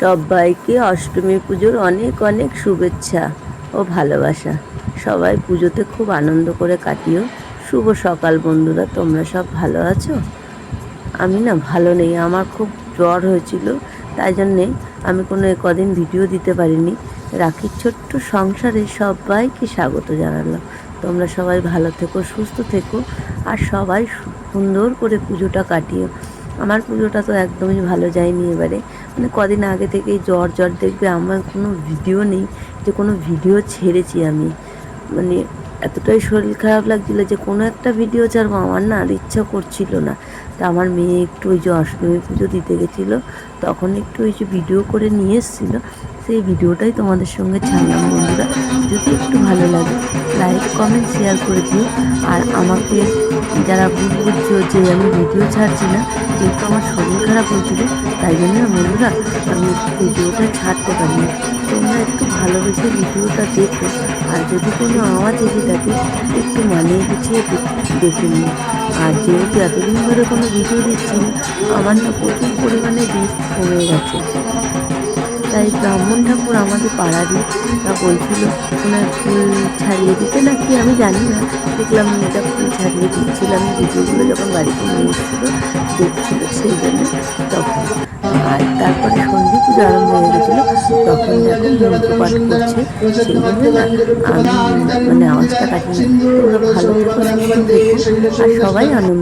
সবাইকে অষ্টমী পুজোর অনেক অনেক শুভেচ্ছা ও ভালোবাসা। সবাই পুজোতে খুব আনন্দ করে কাটিও। শুভ সকাল বন্ধুরা, তোমরা সব ভালো আছো? আমি না ভালো নেই, আমার খুব জ্বর হয়েছিল, তাই জন্যে আমি কোনো কদিন ভিডিও দিতে পারিনি। রাখির ছোট্ট সংসারে সবাইকে স্বাগত জানালাম। তোমরা সবাই ভালো থেকো, সুস্থ থেকো, আর সবাই সুন্দর করে পুজোটা কাটিও। আমার পুজোটা তো একদমই ভালো যায়নি এবারে। মানে কদিন আগে থেকেই জ্বর জ্বর দেখবে আমার কোনো ভিডিও নেই যে কোনো ভিডিও ছেড়েছি আমি। মানে এতটাই শরীর খারাপ লাগছিল যে কোনো একটা ভিডিও ছাড়বো, আমার না আর ইচ্ছা করছিল না। তা আমার মেয়ে একটু ওই যে অষ্টমী পুজো দিতে গেছিল, তখন একটু ওই যে ভিডিও করে নিয়ে এসেছিল। সেই ভিডিওটাই তোমাদের সঙ্গে ছাড়লাম বন্ধুরা। যদি একটু ভালো লাগে লাইক কমেন্ট শেয়ার করে দিও। আর আমাকে যারা ভুল বুঝছ যে আমি ভিডিও ছাড়ছি না, যেহেতু আমার শরীর খারাপ হয়েছিল, তাই জন্য বন্ধুরা, আমি ভিডিওটা ছাড়তে পারিনি। তোমরা একটু ভালোবেসে ভিডিওটা দেখো, আর যদি কোনো আওয়াজ এসে থাকে, একটু মানিয়ে গুছিয়ে দেখে নিও। আর যেহেতু এতদিন ধরে কোনো ভিডিও দিচ্ছি না, আমার না প্রচুর পরিমাণে বিষ কমে গেছে। তাই ব্রাহ্মণ ঠাকুর আমাদের পাড়ারই তা বলছিল, ওনার ফুল ছাড়িয়ে দিতে নাকি? আমি জানি না। দেখলাম মেয়েটা ফুল ছাড়িয়ে দিচ্ছিল। আমি যখন বাড়িতে নিয়ে এসেছিল, দেখছিল সেই জন্য তখন। আর তারপরে সন্ধি পুজো আরম্ভ হয়ে গেছিল, তখন দেখো মন্ত্র পাঠ করছে, সেই জন্য আমি মানে আওয়াজটা কাটিয়ে ভালো আর সবাই আনন্দ